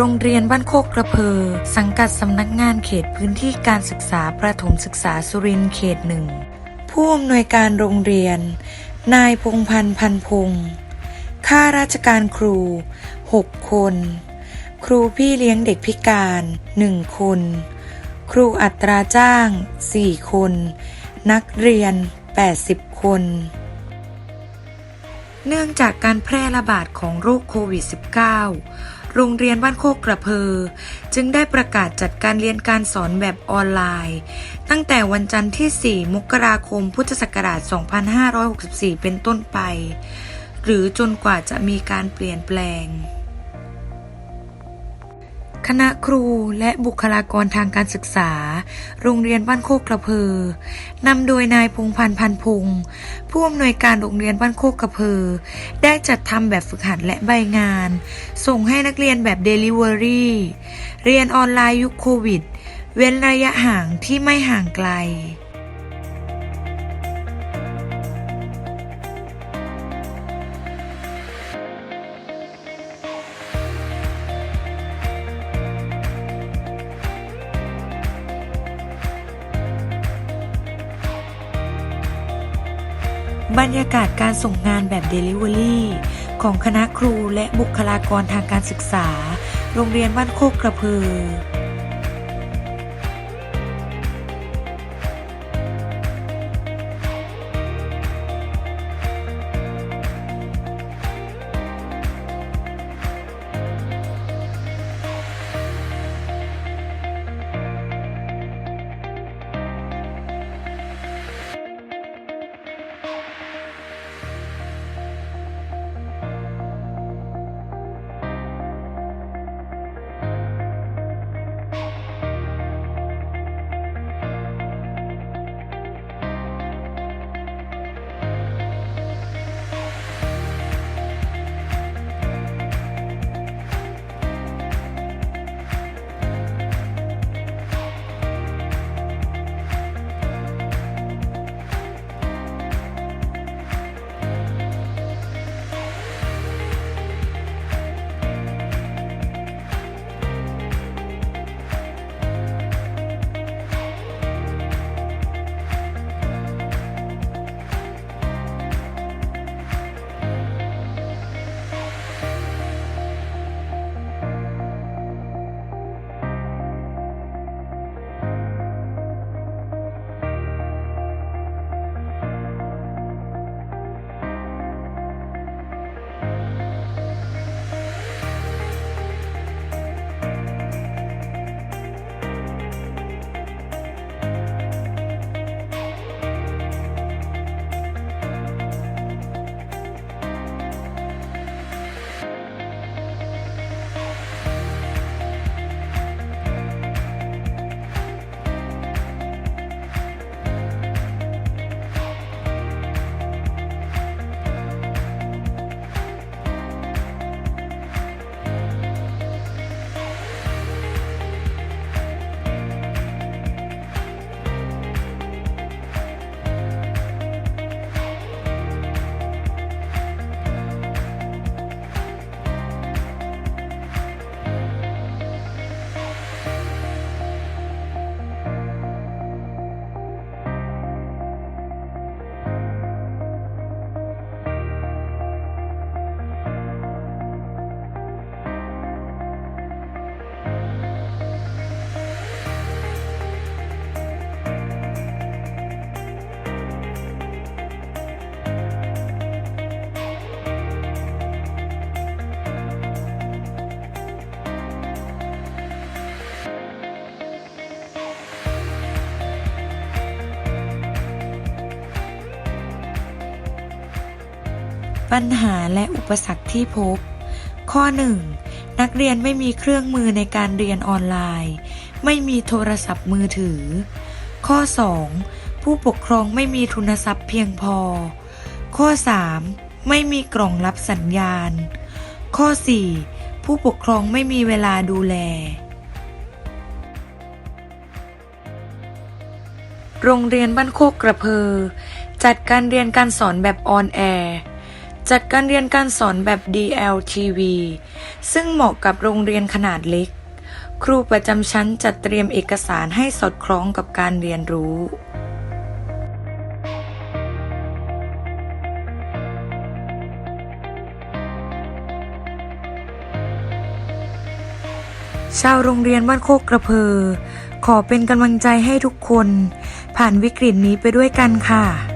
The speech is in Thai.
โรงเรียนบ้านโคกกระเพอ สังกัดสำนักงานเขตพื้นที่การศึกษาประถมศึกษาสุรินทร์เขตหนึ่ง ผู้อำนวยการโรงเรียน นายพงพันธ์พันพงศ์ข้าราชการครู 6 คน ครูพี่เลี้ยงเด็กพิการ 1 คน ครูอัตราจ้าง 4 คน นักเรียน 80 คนเนื่องจากการแพร่ระบาดของโรคโควิด -19 โรงเรียนบ้านโคกกระเพอ จึงได้ประกาศจัดการเรียนการสอนแบบออนไลน์ ตั้งแต่วันจันทร์ที่ 4 มกราคม พุทธศักราช 2564 เป็นต้นไป หรือจนกว่าจะมีการเปลี่ยนแปลง คณะครูและบุคลากรทางการศึกษา โรงเรียนบ้านโคกกระเพอนำโดยนายพงพันธ์พันพงศ์ผู้อำนวยการโรงเรียนบ้านโคกกระเพอ ได้จัดทำแบบฝึกหัดและใบงาน ส่งให้นักเรียนแบบเดลิเวอรี่เรียนออนไลน์ยุคโควิด เว้นระยะห่างที่ไม่ห่างไกล บรรยากาศการส่งงานแบบ Delivery ของคณะครูและบุคลากรทางการศึกษา โรงเรียนบ้านโคกกระพือ ปัญหาและอุปสรรคที่พบ ข้อ 1. นักเรียนไม่มีเครื่องมือในการเรียนออนไลน์ ไม่มีโทรศัพท์มือถือ ข้อ 2. ผู้ปกครองไม่มีทุนทรัพย์เพียงพอ ข้อ 3. ไม่มีกล่องรับสัญญาณ ข้อ 4. ผู้ปกครองไม่มีเวลาดูแล โรงเรียนบ้านโคกกระเพอจัดการเรียนการสอนแบบออนแอร์ จัดการเรียนการสอนแบบ DLTV ซึ่งเหมาะกับโรงเรียนขนาดเล็ก ครูประจำชั้นจัดเตรียมเอกสารให้สอดคล้องกับการเรียนรู้ชาวโรงเรียนบ้านโคกกระเพอ ขอเป็นกำลังใจให้ทุกคน ผ่านวิกฤตนี้ไปด้วยกันค่ะ